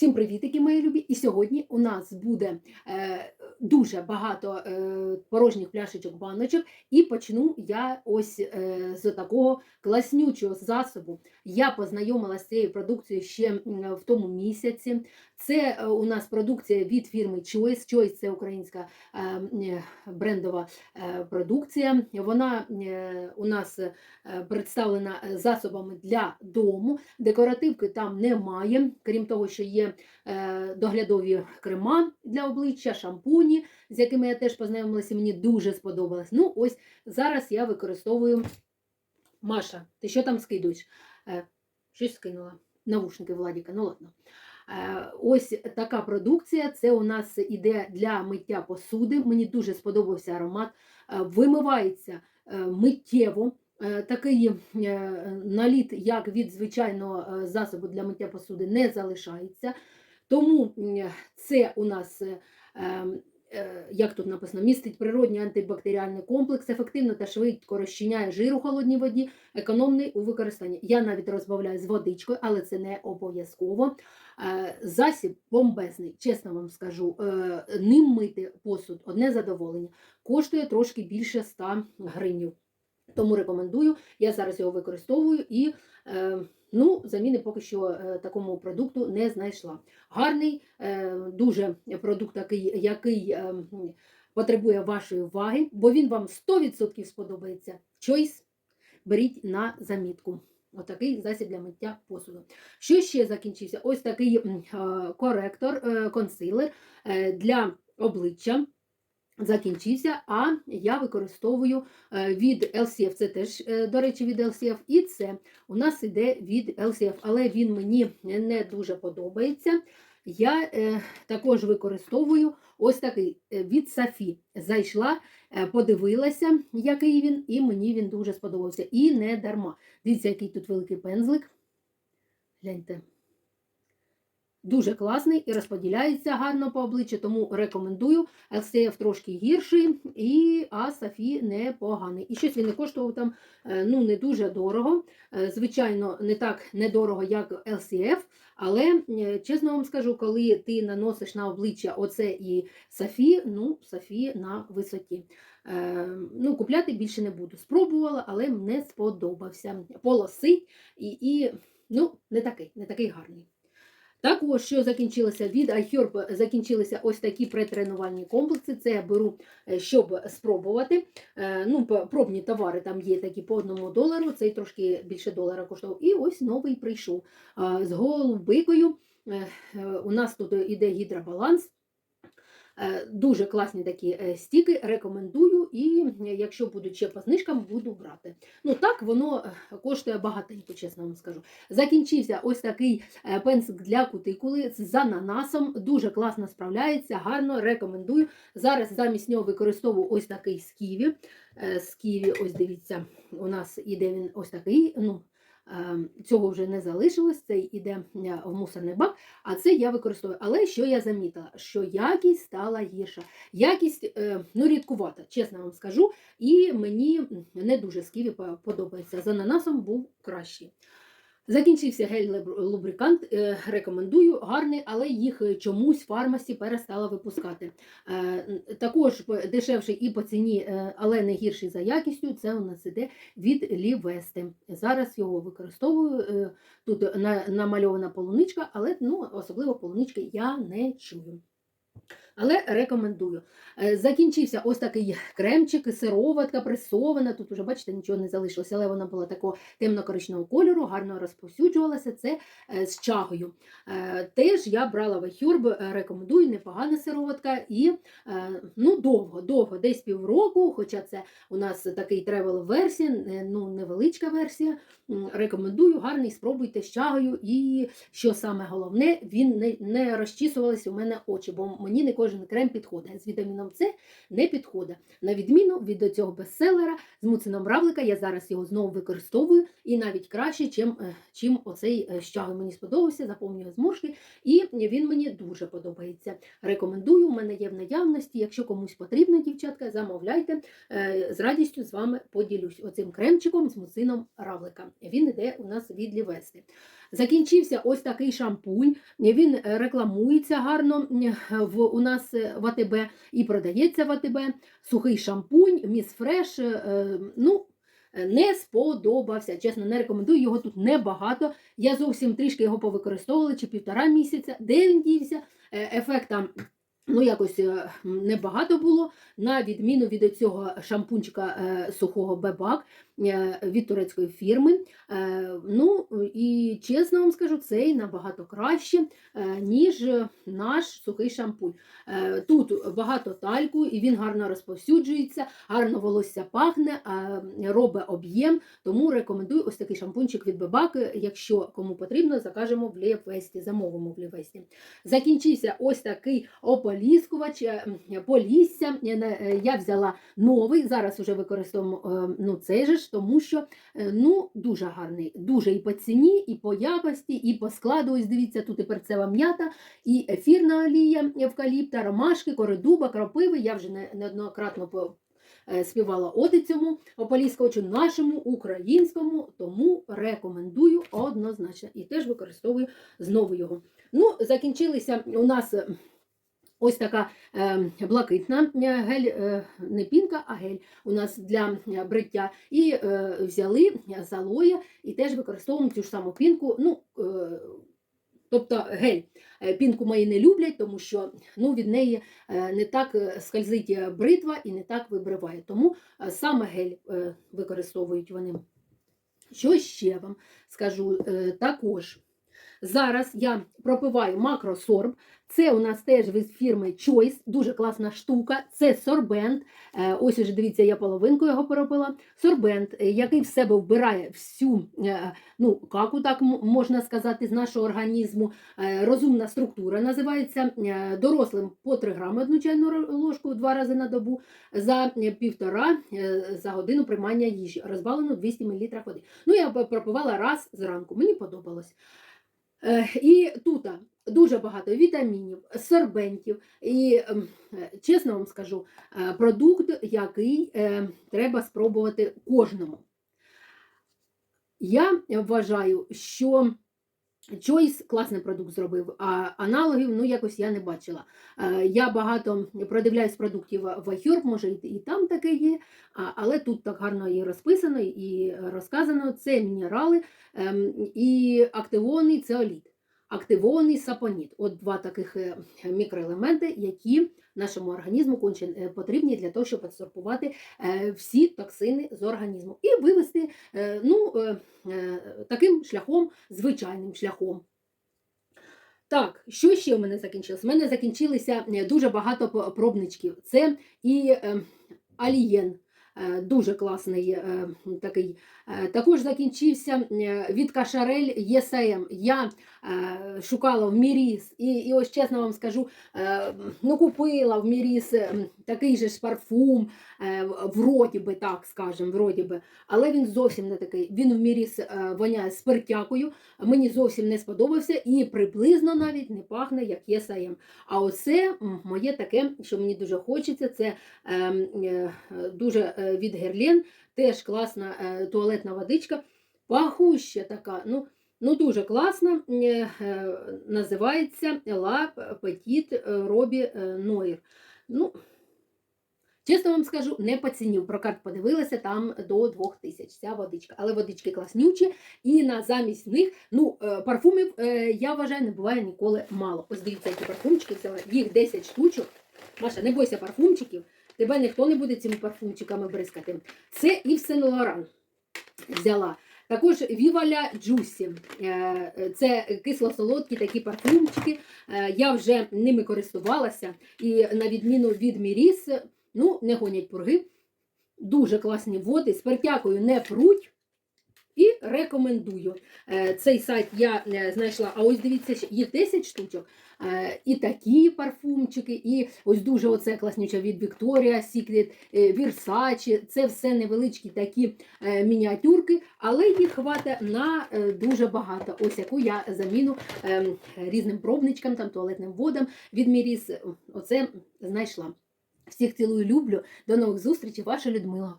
Всім привітики, мої любі! І сьогодні у нас буде е, дуже багато е, порожніх пляшечок баночок, і почну я ось е, з такого класнючого засобу. Я познайомилася з цією продукцією ще в тому місяці. Це е, у нас продукція від фірми Choice. Choice – це українська е, е, брендова продукція. Вона у нас представлена засобами для дому. Декоративки там немає, крім того, що є доглядові крема для обличчя, шампуні, з якими я теж познайомилася, мені дуже сподобалось. Ну, ось зараз я використовую Маша. Ти що там скидуєш? Щось скинула. Навушники Владіка, ну ладно. Е, Ось така продукція. Це у нас іде для миття посуди. Мені дуже сподобався аромат. Е, Вимивається е, миттєво. Такий наліт, як від звичайного засобу для миття посуди, не залишається. Тому це у нас, е, е, як тут написано, містить природній антибактеріальний комплекс, ефективно та швидко розчиняє жир у холодній воді, економний у використанні. Я навіть розбавляю з водичкою, але це не обов'язково. Е, Засіб бомбезний, чесно вам скажу. Е, Ним мити посуд одне задоволення. Коштує трошки більше 100 гривень. Тому рекомендую. Я зараз його використовую і е, ну, заміни поки що е, такому продукту не знайшла. Гарний, е, дуже продукт такий, який е, потребує вашої уваги, бо він вам 100% сподобається. Choice беріть на замітку. Отакий засіб для миття посуду. Що ще закінчився? Ось такий коректор, консилер для обличчя. Закінчився, а я використовую е, від LCF, це теж, е, до речі, від LCF, і це у нас іде від LCF, але він мені не дуже подобається. Я е, також використовую ось такий е, від Сафі. Зайшла, е, подивилася, який він, і мені він дуже сподобався. І не дарма. Дивіться, який тут великий пензлик. Гляньте. Дуже класний і розподіляється гарно по обличчю, тому рекомендую. LCF трошки гірший, і, а Сафі непоганий. І щось він не коштував там е, ну, не дуже дорого. Е, Звичайно, не так недорого, як LCF, але е, чесно вам скажу, коли ти наносиш на обличчя оце і Сафі, ну, Сафі на висоті. Ну, Купляти більше не буду. Спробувала, але не сподобався. Полосить і, і ну, не такий, не такий гарний. Також, що закінчилося від iHerb, закінчилися ось такі претренувальні комплекси. Це я беру, е, щоб спробувати. Е, Ну, Пробні товари там є такі по одному долару, цей трошки більше долара коштував. І ось новий прийшов з голубикою. Е, У нас тут іде гідробаланс. Е, Дуже класні такі е, стіки, рекомендую, і е, якщо будуть ще по знижкам, буду брати. Ну так, воно коштує багатенько, чесно вам скажу. Закінчився ось такий пенсик для кутикули з ананасом. Дуже класно справляється, гарно рекомендую. Зараз замість нього використовую ось такий з ківі. Е, З ківі, ось дивіться, у нас іде він ось такий. ну, Цього вже не залишилось, це іде е, в мусорний бак, а це я використовую. Але що я замітила? Що якість стала гірша. Якість е, ну, рідкувата, чесно вам скажу, і мені не дуже з ківі подобається. З ананасом був кращий. Закінчився гель-лубрикант, е, рекомендую, гарний, але їх е, чомусь фармасі перестала випускати. Е, Також дешевший і по ціні, але не гірший за якістю, це у нас іде від Лівести. Зараз його використовую. Тут намальована полуничка, але ну, особливо полунички я не чую. Але рекомендую. Е, Закінчився ось такий кремчик, сироватка пресована. Тут уже, бачите, нічого не залишилося, але вона була такого темно-коричневого кольору, гарно розповсюджувалася. Це е, з чагою. Е, Теж я брала вахюрб, рекомендую, непогана сироватка. І ну, довго, довго, десь півроку, хоча це у нас такий тревел-версія, е, ну, невеличка версія. Рекомендую, гарний, спробуйте з чагою. І що саме головне, він не, не розчісувалися у мене очі, бо мені не кожен крем підходить. З вітаміном С не підходить. На відміну від цього бестселера з муцином равлика, я зараз його знову використовую і навіть краще, чим, е, чим оцей е, з чагою. Мені сподобався, заповнює зморшки, і він мені дуже подобається. Рекомендую, у мене є в наявності. Якщо комусь потрібно, дівчатка, замовляйте. Е, З радістю з вами поділюсь оцим кремчиком з муцином равлика. Він іде у нас від Лівести. Закінчився ось такий шампунь. Він е, рекламується гарно в, у нас е, в АТБ і продається в АТБ. Сухий шампунь, Міс Фреш. е, Ну, не сподобався. Чесно, не рекомендую. Його тут небагато. Я зовсім трішки його повикористовувала чи півтора місяця. Де він дівся? Е, Ефекта. Ну, якось небагато було, на відміну від цього шампунчика сухого Бебак від турецької фірми. Е, Ну, і чесно вам скажу, цей набагато краще, е, ніж наш сухий шампунь. Е, Тут багато тальку, і він гарно розповсюджується, гарно волосся пахне, е, робить об'єм. Тому рекомендую ось такий шампунчик від Бебак. Якщо кому потрібно, закажемо в Лєвесті, замовимо в Лєвесті. Закінчився ось такий ополіскувач, е, полісся. Е, е, Я взяла новий, зараз вже використовуємо е, ну, цей же ж, тому що е, ну, дуже гарний, дуже і по ціні, і по якості, і по складу. Ось дивіться, тут і перцева м'ята, і ефірна олія евкаліпта, ромашки, коридуба, кропиви. Я вже не- неоднократно е, співала оди цьому ополіскувачу нашому українському, тому рекомендую однозначно. І теж використовую знову його. Ну, закінчилися у нас. Ось така е, блакитна е, гель, е, не пінка, а гель у нас для бриття. І взяли з алоя і теж використовуємо цю ж саму пінку. Ну, тобто гель. Пінку мої не люблять, тому що ну, від неї не так скользить бритва і не так вибриває. Тому саме гель використовують вони. Що ще вам скажу? Також зараз я пропиваю макросорб. Це у нас теж від фірми Choice, дуже класна штука. Це сорбент. Е, Ось уже дивіться, я половинку його пропила. Сорбент, е, який в себе вбирає всю е, ну, каку, так можна сказати, з нашого організму. Розумна структура називається дорослим по 3 грами одну чайну ложку два рази на добу за півтора за годину приймання їжі, розбавлено 200 мл води. Ну, я пропивала раз зранку, мені подобалось. Е, І тут дуже багато вітамінів, сорбентів. І ем, чесно вам скажу, е, продукт, який е, треба спробувати кожному. Я вважаю, що Choice класний продукт зробив, а аналогів ну, якось я не бачила. Е, Я багато продивляюсь продуктів в iHerb, може і там таке є, але тут так гарно і розписано, і розказано. Це мінерали і і активований цеоліт, активований сапоніт. От два таких е, мікроелементи, які нашому організму конче е, потрібні для того, щоб адсорбувати е, всі токсини з організму і вивести ну, таким шляхом, звичайним шляхом. Так, що ще в мене закінчилось? У мене закінчилися дуже багато пробничків. Це і Алієн, дуже класний е, такий. Е, Також закінчився е, від Кашарель ЄСМ. Я е, шукала в Міріс, і, і ось чесно вам скажу, е, ну купила в Міріс е, такий же ж парфум, е, вроді би так скажем, вроді би, але він зовсім не такий. Він в Міріс е, воняє спиртякою, мені зовсім не сподобався і приблизно навіть не пахне як ЄСМ. А оце моє таке, що мені дуже хочеться, це е, е, дуже е, від Герлен, теж класна е, туалетна водичка, пахуща така. ну, Ну, дуже класна, е, е, називається La Petite Robbie Noir. Ну, чесно вам скажу, не по ціні. Прокат подивилася, там до 2000 ця водичка. Але водички класнючі, і на замість них, ну, е, парфумів, е, я вважаю, не буває ніколи мало. Ось дивіться, які парфумчики взяла. Їх 10 штучок. Маша, не бойся парфумчиків. Тебе ніхто не буде цими парфумчиками бризкати. Це Ів Сен Лоран взяла. Також Віваля Джусі. Е, Це кисло-солодкі такі парфумчики. Е, Я вже ними користувалася. І на відміну від Міріс, ну, не гонять пурги. Дуже класні води, з пертякою не пруть. І рекомендую. Е, Цей сайт я е, знайшла. А ось дивіться, є 10 штучок. Е, І такі парфумчики, і ось дуже оце класнюча від Secret, е, Versace. Це все невеличкі такі е, мініатюрки, але їх хватить на е, дуже багато. Ось яку я заміну ем, різним пробничкам, там, туалетним водам від Міріс. Оце знайшла. Всіх цілую, люблю. До нових зустрічей, ваша Людмила.